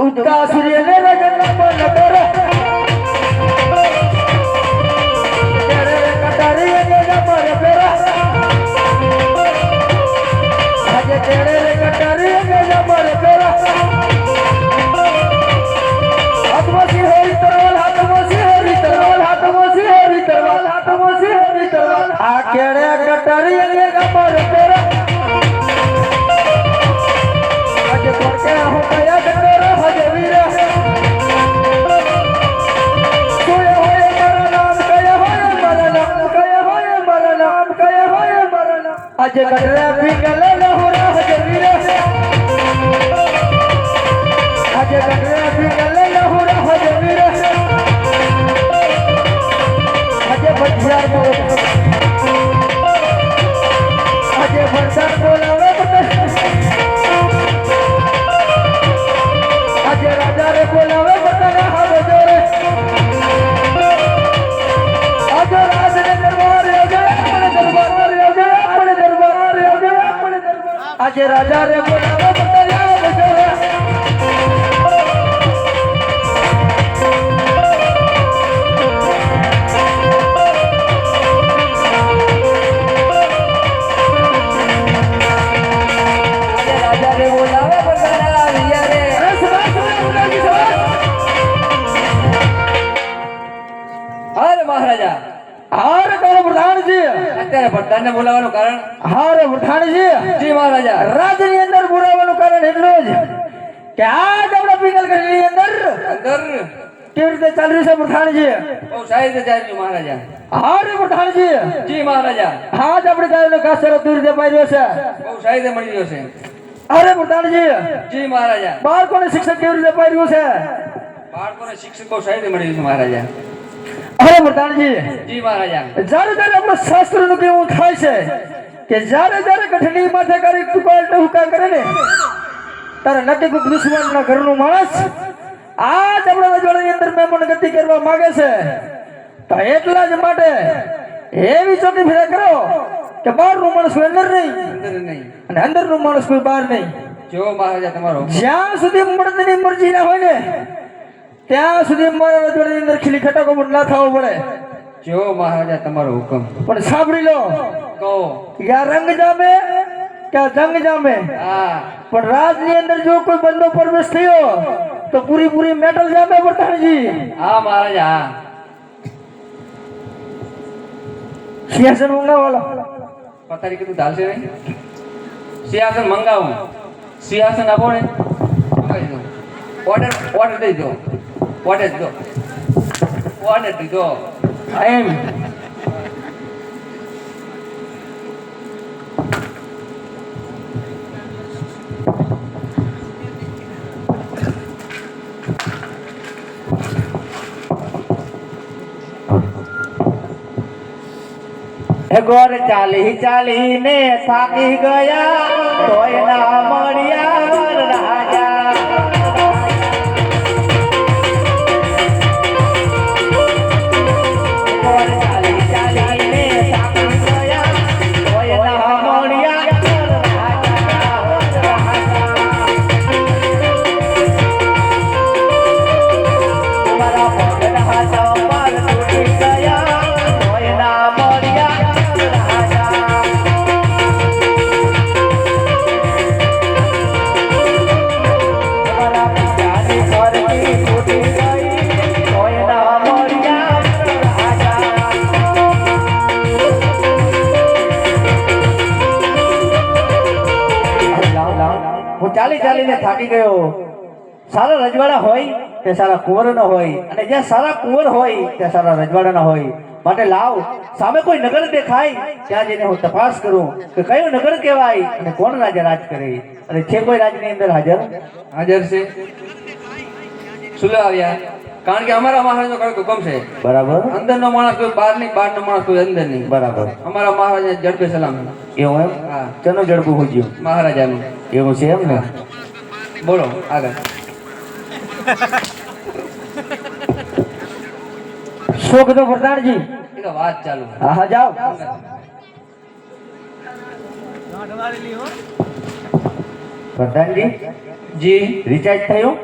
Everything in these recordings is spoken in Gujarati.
ઉગતા સૂર્યને લગ્ન બોલું કરે તેરે કટારી અને નમર પેરા આજે તેરે રે કટારી અને નમર પેરા હાથમાં સિંહરી તરવાલ હાથમાં સિંહરી આ કેડે કટારી પેરા આજે કોરકે હું કયા ડગર હજે વીરા. કોય હોય મારા નામ, કયા હોય મારા નામ હોય મારા નામ, કયા હોય મારા નામ. ગઢડા પીગલ લહોરા હજવીરા આજે ભઠિયાર બોલ આજે દરબાર આજે રાજા પ્રધાનને બોલાવવાનું કારણ? હારે પ્રધાનજી જી મહારાજા. રાજની અંદર બોલાવવાનું કારણ એટલું જ કે આ આપણા પિંગલ ગઢની અંદર અંદર? કેવી રીતે ચાલી રહ્યું છે પ્રધાનજી બહુ સારી રીતે ચાલ્યું મહારાજા. હારે પ્રધાનજી જી મહારાજા. આજ આપણે ગાયનો કાસરો દૂર રીતે પાઈ રહ્યો છે. બહુ સારી રીતે મળી રહ્યો છે. અરે મુઠાણજી જી મહારાજા. બાળકોને શિક્ષક કેવી રીતે પાઈ રહ્યું છે? બાળકોને શિક્ષક બહુ સારી રીતે મળી રહ્યું છે મહારાજા. અરે મરદાનજી જી મહારાજા. જ્યારે જ્યારે આપણો શાસ્ત્રનું કેવું થાય છે કે જ્યારે જ્યારે ગઠની માથે કરી ટુકાલ ટહુકા કરે ને તારે નક્કી કોઈક ઘર ઘરનું માણસ આજ આપણા રજવાડાની અંદર મહેમાન ગતિ કરવા માંગે છે. તો એટલા જ માટે એવી ચોકી ફેરા કરો કે બહારનું માણસ કોઈ અંદર નહીં અને અંદરનું માણસ કોઈ બહાર નહીં. જો મહારાજા તમારો જ્યાં સુધી મળદની મરજી ના હોય ને ત્યાં સુધી મારા રજવાડાની અંદર ખીલી ખટાકો પણ ના થવો પડે જો મહારાજા તમારો હુકમ પણ સાંભળી લો કહો કે આ રંગ જામે કે આ જંગ જામે હા પણ રાજની અંદર જો કોઈ બંદો પ્રવેશ થયો તો પૂરી પૂરી મેટલ જામે પ્રધાનજી હા મહારાજા હા સિંહાસન મંગાવાલો પથારી કીધું ચાલશે નહીં સિંહાસન મંગાવું સિંહાસન આપો ને મંગાવી દો ઓર્ડર ઓર્ડર દઈ દો order is order I am. ગોર ચાલી ચાલીને થાકી ગયા તોય ના મળ્યા તે સારા કુંવરોના હોય અને જ્યાં સારા કુંવર હોય ત્યાં સારા રજવાડાના હોય. માટે લાવ સામે કોઈ નગર દેખાય ત્યાં જઈને હું તપાસ કરું કે કયું નગર કહેવાય અને કોણ રાજા રાજ કરે. અને છે કોઈ રાજની અંદર હાજર? હાજર છે. સુલે આવ્યા? કારણ કે અમારા મહારાજનો કડક હુકમ છે. બરાબર. અંદરનો માણસ કોઈ બહાર નહીં બહારનો માણસ કોઈ અંદર નહીં બરાબર. અમારા મહારાજા જડપે સલામ. એવું એમ? હા. ચનો જડબું હોજ્યું મહારાજાનું. એવું છે એમ ને બોલો આગળ. શું કીધું પ્રધાનજી વાત ચાલુ હા હા જાઓ. પ્રધાનજી જી. રિચાર્જ થયું?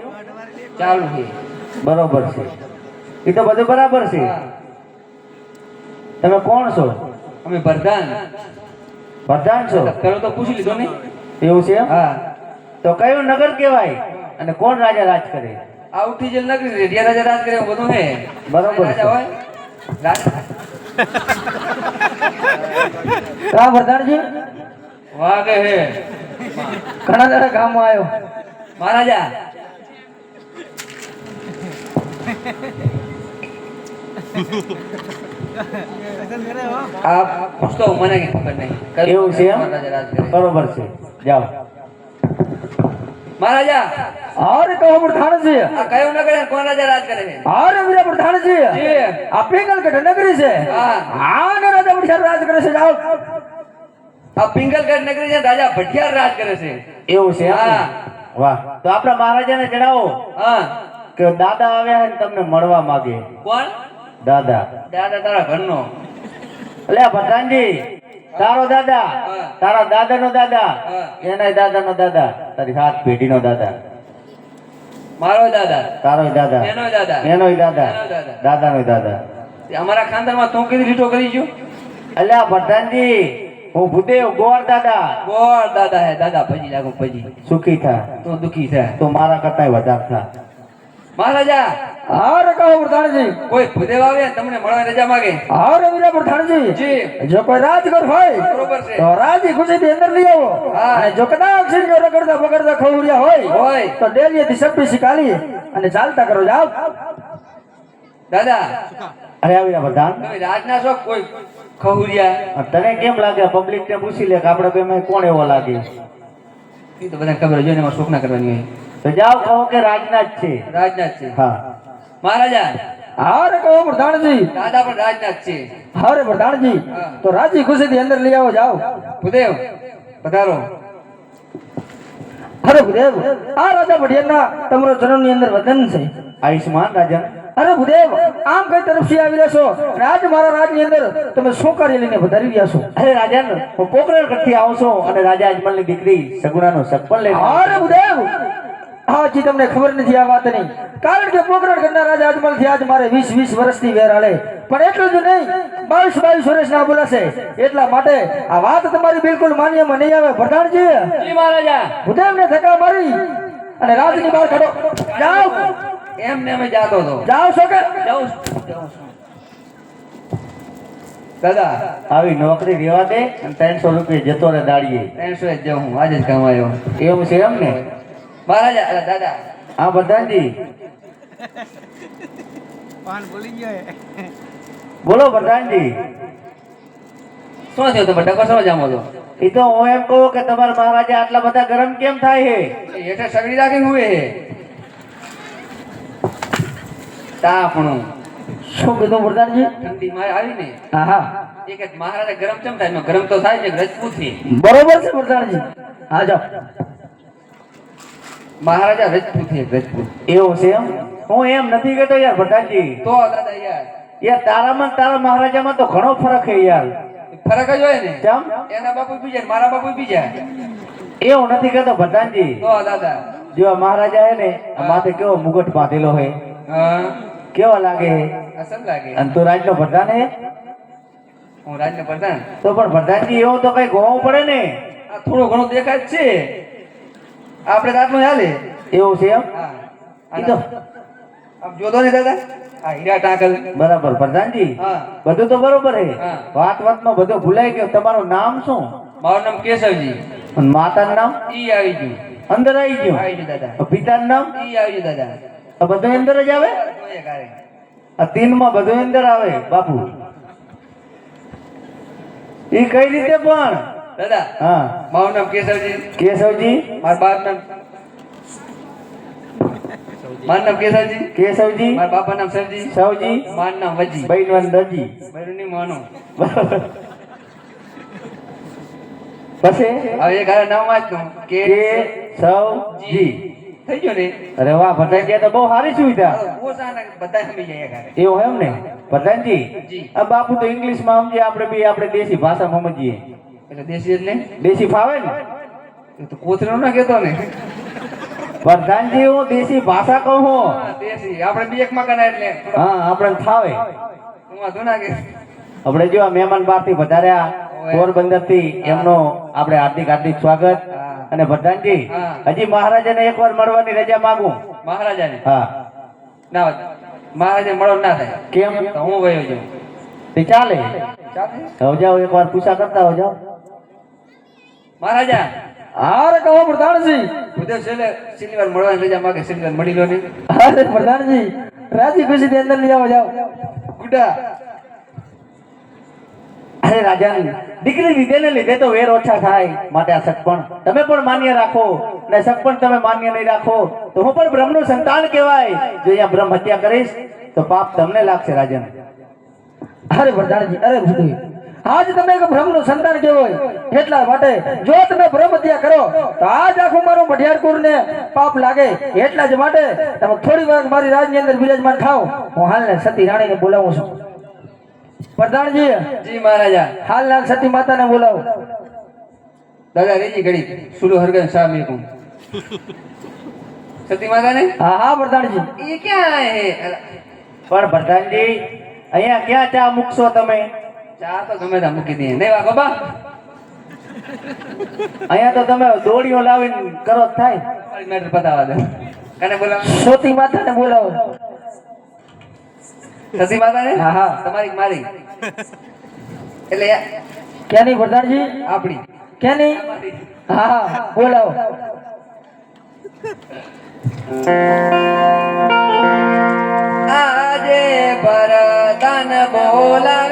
ચાલુ છે. બરોબર છે. એ તો બધું બરાબર છે. તમે કોણ છો? અમે પ્રધાન પ્રધાન છો? પેલો તો પૂછી લીધો ને. એવું છે હા. તો કયું નગર કહેવાય? અને કોણ રાજા રાજ કરે? આ ઉઠી જેલ નગરી રેડિયા રાજા રાજ કરે બધું હે. બરોબર છે. રાજા. હોય રા હા વાહ કે હે. ઘણા દાડા ગામમાં આવ્યો. મહારાજા. આપ પૂછતો મને કઈ ખબર નહીં. એવું છે બરોબર છે. જાઓ. મહારાજા. અરે કહો પ્રધાનજી આ કયું નગર કોણ રાજા રાજ કરે છે? અરે વીરા પ્રધાનજી આ આ પિંગલગઢ નગરી છે. હા. ને રાજા વડિયાર રાજ કરે છે. જાઓ. આ પિંગલગઢ નગરી છે રાજા ભઠિયાર રાજ કરે છે. એવું છે હા. વાહ. તો આપણા મહારાજાને જણાવો હા. કે દાદા આવ્યા છે ને તમને મળવા માંગે. કોણ? દાદા. દાદા તારા ઘરનો. એટલે પ્રધાનજી તારો દાદા. તારા દાદા નો દાદા. એના દાદા નો દાદા. તારી સાત પેઢીનો દાદા. મારો દાદા. તારો દાદા. એનો દાદા. એનો દાદા. દાદાનો દાદા. અમારા ખાનદાનમાં તું કીધી લીટો કરી ગયો? અલ્યા પ્રધાનજી હું ભૂદેવ ગોર દાદા. ગોળ દાદા હે. દાદા ભજી લાગુ ભજી. સુખી થા. તું દુખી થા. તો મારા કરતા વધારે થા. મહારાજા હાર કહો પ્રધાનજી. કોઈ ભૂદેવ આવે તમને મળવા રજા માગે? હાર વીરા પ્રધાનજી. જી. જો કોઈ રાજગર હોય બરોબર છે. તો રાજી ખુશીથી અંદર લઈ આવો. અને જો કદાચ સિંજો રગડતા પકડતા ખવડિયા હોય હોય. તો ડેલીએથી સપ્પી શીખાલી અને ચાલતા કરો. જાવ દાદા. અરે આવીને પ્રધાન. રાજના શોખ કોઈ ખવડ્યા? તને કેમ લાગે? પબ્લિક ને પૂછી લે કે આપણે કોણ એવો લાગે? એ તો બધા ખબર જોઈને એમાં શોખ ના કરવાની હોય. જાઓ કહો કે રાજનાથ છે? રાજનાથ છે. હા. મહારાજા. હારે કહો પ્રધાનજી. દાદા પણ રાજનાથ છે. હારે પ્રધાનજી. તો રાજી ખુશીથી અંદર લઈ આવો જાઓ. ભૂદેવ પધારો. અરે ભૂદેવ આ રાજા ભડિયાના તમારો જન્મની અંદર વતન છે. આયુષ્માન રાજા. અરે ભૂદેવ આમ કઈ તરફથી આવી રહ્યા છો? આજ મારા રાજની અંદર તમે શું કાર્ય લઈને વધારી રહ્યા છો? અરે રાજા હું પોખરણ કરતી આવું છું અને રાજા અજમલની દીકરી સગુણાનો સગપણ લઈને અરે ભૂદેવ. હાજી તમને ખબર નથી આ વાતની. કારણ કે પોકરણ કરનાર રાજા અજમલથી આજ મારે વીસ વીસ વર્ષથી વેર હાલે. પણ એટલું જ નહીં બાવીસ બાવીસ વર્ષના બોલાશે. એટલા માટે આ વાત તમારી બિલકુલ માન્યમાં નહીં આવે પ્રધાનજી. મહારાજા. એમને ધક્કા મારી અને રાજની બહાર કાઢો. જાઓ. એમને અમે જાતો હતો. જાઓ છો કે જાઉં છું, જાઉં છું. દાદા. આવી નોકરી રેવા દે અને ત્રણસો રૂપિયા જતો રહે દાડીએ. ત્રણસો જ જાઉં. હું આજે જ કમાયો એવું છે એમ ને મહારાજા દાદા. હા પ્રધાનજી બોલો પ્રધાનજી શું થયું? તમે ડકો સમજ જામો છો. એ તો હું એમ કહું કે તમારા મહારાજા આટલા બધા ગરમ કેમ થાય હે? એટલે સગડી રાખીને હુએ હે. તાપણું શું કીધું પ્રધાનજી? ઠંડી માં આવીને. હા હા એક મહારાજા ગરમ કેમ થાય? ગરમ તો થાય છે રજપૂતથી બરોબર છે પ્રધાનજી. હા જાઓ. મહારાજા રજપૂત છે રજપૂત એવું છે એમ? હું એમ નથી કહેતો યાર ભટાજી તો દાદા યાર. યાર તારામાં તારા મહારાજામાં તો ઘણો ફરક છે યાર. ફરક જ હોય ને. કેમ? એના બાપુ બીજા મારા બાપુ બીજા એવું નથી કહેતો ભટાજી તો દાદા. જો મહારાજા હે ને માથે કેવો મુગટ બાંધેલો હે. કેવો લાગે અસલ લાગે. અને તો રાજનો પ્રધાન હે? હું રાજનો પ્રધાન. તો પણ પ્રધાનજી એવું તો કઈ ગોવું પડે ને. આ થોડો ઘણો દેખાય છે. આપણે તો ચાલે એવું છે એમ? તો આમ જોતો ને દાદા? આ હીરા ટાંકલ. બરાબર પ્રધાનજી. બધું તો બરોબર હે. વાત વાત વાતમાં બધું ભૂલાઈ ગયું. તમારું નામ શું? મારું નામ કેશવજી. અને માતાનું નામ? ઈ આવી ગયું. અંદર આવી ગયું. આવી ગયું દાદા. પિતાનું નામ? ઈ આવી ગયું દાદા. આ બધું અંદર જ આવે? આ તીન આ તીનમાં બધું અંદર આવે બાપુ. એ કઈ રીતે પણ? દાદા હા. મારું નામ કેશવજી. કેશવજી? મારા બાપ નામ મારું નામ કેશવજી. કેશવજી? મારા બાપા નામ સરજી સવજી મારું નામ વજી. બૈનવન દજી. બૈરુની માનો. પછી? હવે એક હારે નામ વાંચતું કે કેશવજી. થઈ ગયો ને? અરે વાહ ભટાઈ તો બહુ સારી સુવિધા. બધા સમજી જાય એવું એમ ને? પ્રધાનજી. આ બાપુ તો ઇંગ્લિશમાં સમજીએ આપણે બી આપણે દેશી ભાષામાં સમજીએ. એટલે દેશી એટલે? દેશી ફાવે ને? તો કોથળો ના કેતો ને. પ્રધાનજી હું દેશી ભાષા કહું હું. દેશી. આપણે બી એકમાં મકાન એટલે. હા આપણે ફાવે. હું વાંધો ના કે. આપણે જો આ મહેમાન બહારથી વધાર્યા પોરબંદરથી એમનો આપણે હાર્દિક હાર્દિક સ્વાગત અને પ્રધાનજી હજી મહારાજાને એકવાર મળવાની રજા માંગુ. મહારાજાને? હા. ના મહારાજે મળો ના થાય. કેમ? હું વયો જાઉં તે ચાલે. ચાલે? હવે જાઓ એકવાર પૂછા કરતા હો જાઓ. મહારાજા અરે કહો પ્રધાનજી. ઉદય છેલ્લે શનિવાર મળવાની રજા માગે શનિવાર મળી લો ને અરે પ્રધાનજી રાજી ખુશી થી અંદર લઈ આવો જાઓ. ગુડા. અરે રાજાની દીકરી લીધે ને લીધે તો વેર ઓછા થાય માટે આ સગપણ. તમે પણ માન્ય રાખો ને સગપણ તમે માન્ય નહીં રાખો. તો હું પણ બ્રહ્મનું સંતાન કહેવાય. જો અહીંયા બ્રહ્મ હત્યા કરીશ તો પાપ તમને લાગશે રાજન. અરે વરદાનજી અરે ભૂદેવ આજ તમે બ્રહ્મનું સંતાન કહેવાય એટલા માટે જો તમે બ્રહ્મ હત્યા કરો તો આજ આખું મારું મઢિયારકુર ને પાપ લાગે. એટલા જ માટે તમે થોડી વાર મારી રાજની અંદર બિરાજમાન થાવ હું હાલને સતી રાણીને બોલાવું છું. પ્રધાનજી જી મહારાજા. હાલના સતી માતાને બોલાવો. દાદા રેજી ઘડી. સુરુ હરગન શાહ મેકું સતી માતાને? હા હા પ્રધાનજી. એ ક્યાં હે? પણ પ્રધાનજી અહીંયા ક્યાં ચા મૂકશો તમે? ચા તો ગમે ત્યાં મૂકી દઈએ. નહીં વા બા અહીંયા તો તમે દોડીઓ લાવીને કરો થાય. મેટર પતાવા દે. કને બોલાવો? સોતી માતાને બોલાવો. સસી માતાને? હા, હા. તમારી મારી? એટલે કેની પ્રધાનજી આપણી. કેની હા હા. બોલાવો. આજે ભરતન બોલાવે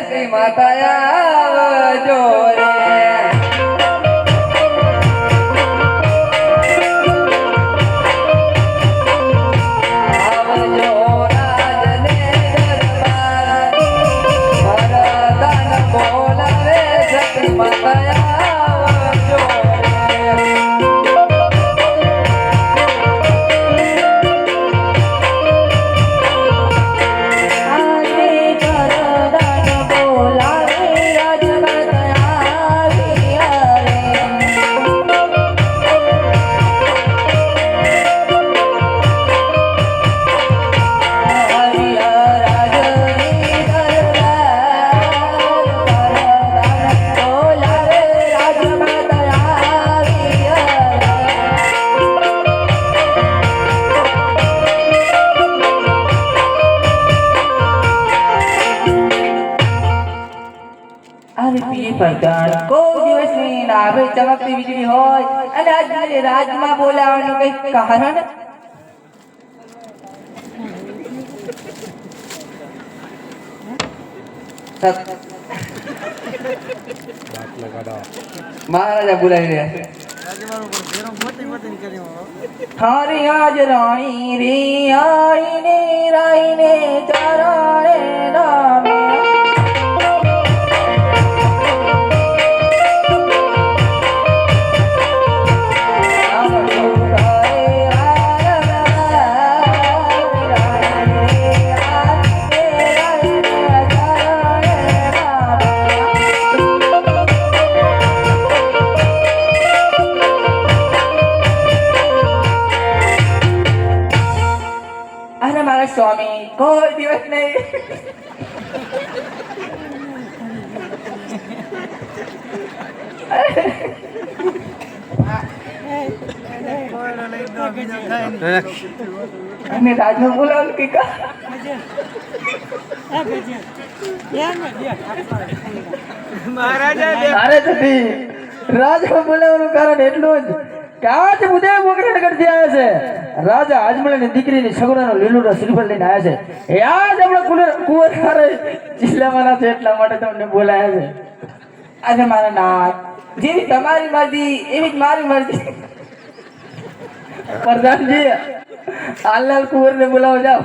સતી માતા આવજો રે આજ રાજમાં બોલાવવાનું કઈ કારણ મહારાજા બોલાવી રહ્યા છે થારી આજ રાણી રે આઈને રાઈને ચરણે નામે સ્વામી કોઈ દિવસ નહીં. અને રાજનું બોલાવવાનું કે કા અરે સતી રાજા બોલાવવાનું કારણ એટલું જ કે આજ મુદે કરતી આવે છે. રાજા આજમલની દીકરીની સગુણાનો લીલુડો શ્રીફળ લઈને આવ્યા છે એ આજ આપણે કુલર કુંવર હારે જિલ્લામાં છે એટલા માટે તમને બોલાયા છે આજે મારા નાથ જેવી તમારી મરજી એવી જ મારી મરજી પ્રધાનજી હાલલાલ કુંવરને બોલાવો જાઓ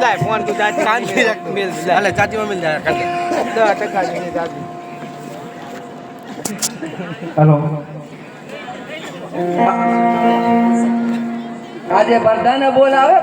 લાય ફોન તું ચાચી શાંતિ રાખ? મિલ જાય. એટલે માં મિલ જાય કાલે દસ ટકા ની ચાચી હેલો. આજે પ્રધાને બોલાવે?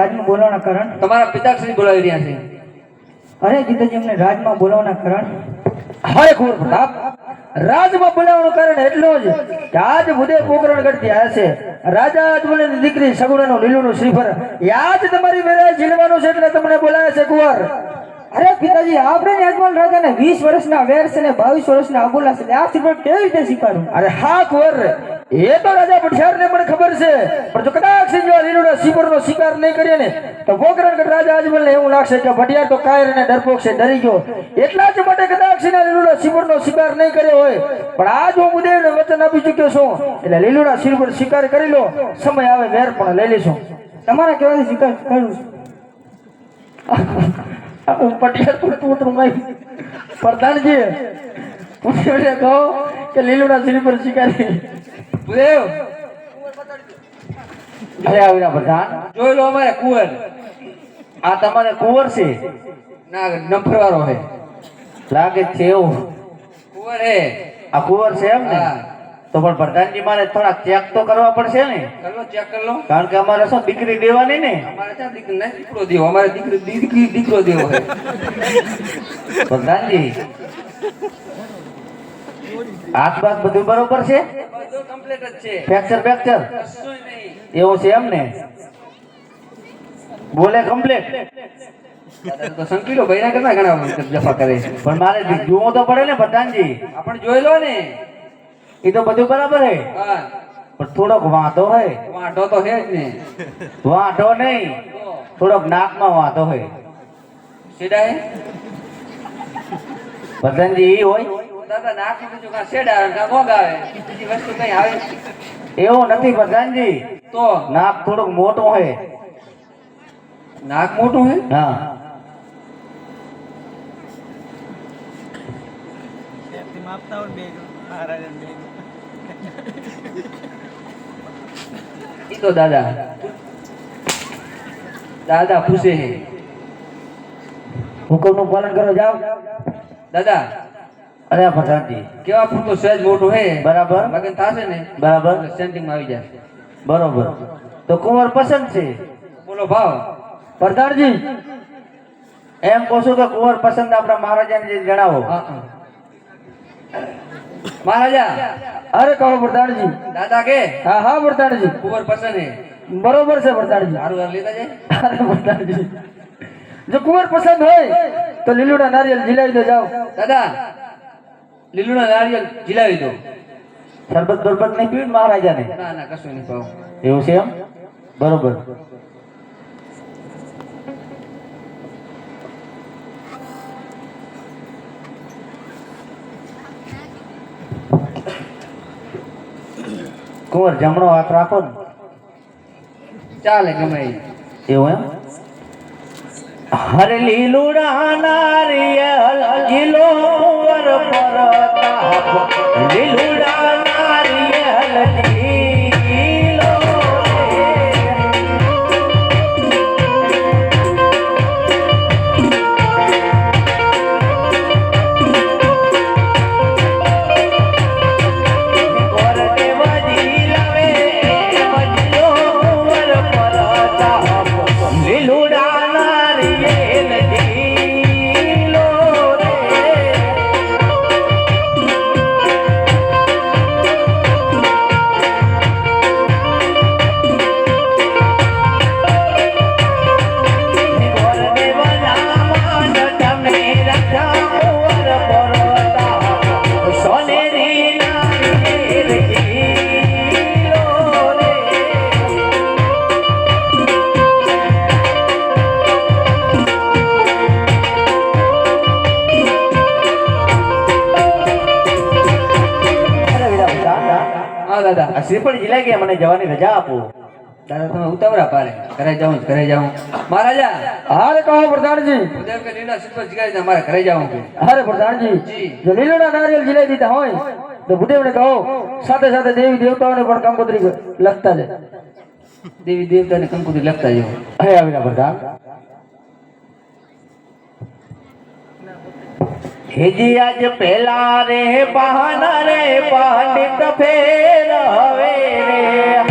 રાજમાં બોલાવવાના કારણ? તમારા પિતાશ્રી બોલાવી રહ્યા છે. અરે જીતાજી અમને રાજમાં બોલાવવાના કારણ? હરે ખોર પ્રતાપ રાજમાં બોલાવવાનું કારણ એટલું જ કે આજ મુદે પોકરણગઢથી આવ્યા છે. રાજા અજમલની દીકરી સગુણાનું લીલુનું શ્રીફળ. આજ તમારી મેળે ઝીલવાનું છે એટલે તમને બોલાવે છે કુંવર. અરે પિતાજી, આપણે અજમલ રાજાને વીસ વર્ષના વેર છે ને બાવીસ વર્ષના અબુલા છે આ શ્રીફળ કેવી રીતે સ્વીકારું અરે હા કુંવર એ તો રાજા પઠિયારને પણ ખબર છે. પણ જો કદાચ સિંહ લીલુડા શ્રીફળનો શિકાર નહીં કરીએ ને, તો ગોકરણ રાજા અજમલને એવું લાગશે કે ભટિયાર તો કાયર અને ડરપોક છે ડરી ગયો. એટલા જ માટે કદાચ સિંહના લીલુડા શ્રીફળનો શિકાર નહીં કર્યો હોય. પણ આજ હું મુદેવને વચન આપી ચૂક્યો છું. એટલે લીલુડા શ્રીફળ શિકાર કરી લો. સમય આવે, વેર પણ લઈ લઈશું તમારા કહેવાથી શિકાર કરું છું? ભાઈ પ્રધાનજી. કહો કે લીલુડા ભૂદેવ. અરે પ્રધાન. જોઈ લો અમારે કુંવર. આ તમારે કુંવર છે? ના નંબરવાળો હે લાગે છે એવું. કુંવર હે આ કુંવર છે એમ ને તો પણ પ્રધાનજી મારે થોડા ચેક તો કરવા પડશે ને. કરો ચેક કર લો. કારણ કે અમારે શું દીકરી દેવાની ને? અમારે ત્યાં દીકરી નહીં દીકરો દેવો અમારે દીકરી દીકરી દીકરો દેવો હે પ્રધાનજી હાથ બધું બરોબર છે? બધું કમ્પ્લીટ જ છે. ફ્રેક્ચર ફ્રેક્ચર કશું નહીં. એવું છે એમ ને? બોલે કમ્પ્લીટ તો સંકીલો ભાઈના કેટલા ઘણા જફા કરે પણ મારે જોવું તો પડે ને પ્રધાનજી આપણે જોઈ લો ને. એ તો બધું બરાબર હે. પણ થોડોક વાંધો હે. વાંધો તો હે જ ને. વાંધો નહીં. થોડોક નાકમાં વાંધો હે. સીડા હે? પતંજલિ એ હોય? દાદા નાક બીજું કાં સેડા આવે કાં આવે. બીજી વસ્તુ કઈ આવે? એવું નથી પતંજલિ તો? નાક થોડુંક મોટું હે. નાક મોટું હે? હા. ઈ તો દાદા દાદા પૂછે હે હુકમનું પાલન કરો જાઓ. દાદા અરે પ્રધાનજી કેવા પૂરતો સહેજ મોટું હે? બરાબર. લગન થશે ને? બરાબર. એટલે સેન્ટિંગમાં આવી જશે. બરોબર. તો કુંવર પસંદ છે. બોલો ભાવ. પ્રધાનજી એમ કહો છું કે કુંવર પસંદ આપણા મહારાજાને જણાવો. હા. મહારાજા અરે કહો પ્રધાનજી દાદા કે? હા હા પ્રધાનજી કુંવર પસંદ હે બરોબર છે પ્રધાનજી સારું વાર લેતા જાય. અરે પ્રધાનજી જો કુંવર પસંદ હોય તો લીલુડા નારિયેલ જીલાવી દો જાઓ. દાદા લીલુડા નારિયેલ જીલાવી દો. શરબત બરબત નહીં પીવું ને મહારાજાને? ના ના કશું નહીં પાવ એવું છે એમ? બરોબર. કુંવર જમણો હાથ રાખો ને. ચાલે ગમે. એવું એમ? હરે લીલુડા લીલો ગીલો પર પરતાપ લીલુડા જવાની રજા આપો. દાદા તમે ઉતાવળા પાડે. ઘરે જાઉં ઘરે જાઉં. મહારાજા! હારે કહો પ્રધાનજી. કે લીલા મારે ઘરે જાઉં છે. હારે પ્રધાનજી. જી. જો લીલોડા નારિયેલ જીલાઈ દીધા હોય તો ભૂદેવને કહો સાથે સાથે દેવી દેવતાઓને પણ કંકોત્રી લખતા જાય. દેવી દેવતાને કંકોત્રી લખતા જાઓ. હે આવીના પ્રધાન. હેજી આજ પેલા રે બહાના રે પંડિત ફેર હવે રે.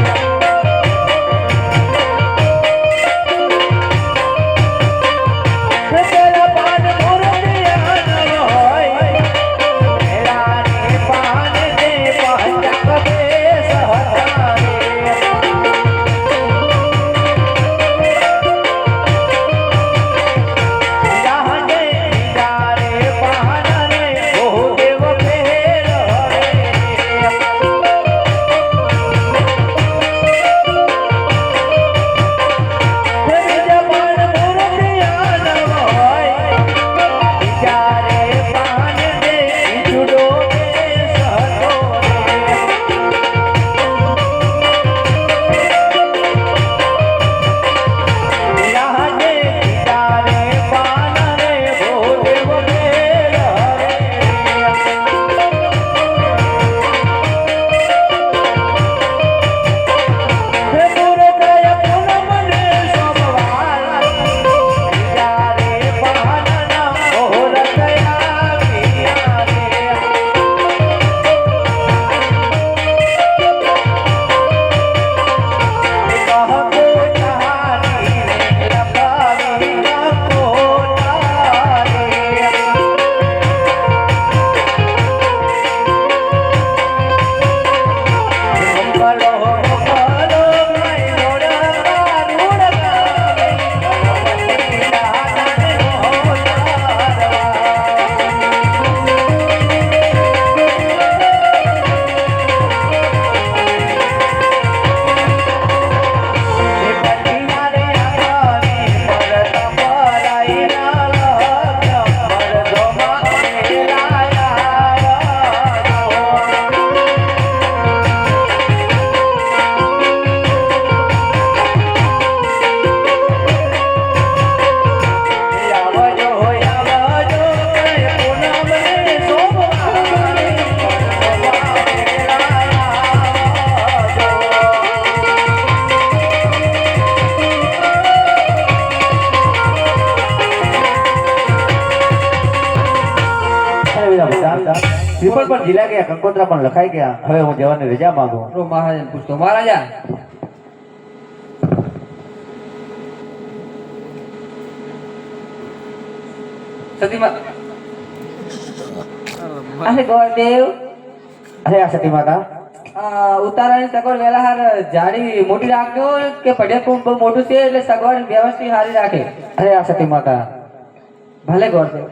ત્રિપલ પણ ઢીલા ગયા કંકોત્રા પણ લખાઈ ગયા. હવે હું જવાની રજા માંગુ. મહારાજ પૂછતો. મહારાજા! અરે ગોરદેવ અરે આ સતી માતા ઉતારાની સગવડ વેલા હાર જાડી મોટી રાખજો કે પડ્યા ખૂબ મોટું છે એટલે સગવડ વ્યવસ્થિત સારી રાખે. અરે આ સતી માતા ભલે ગોરદેવ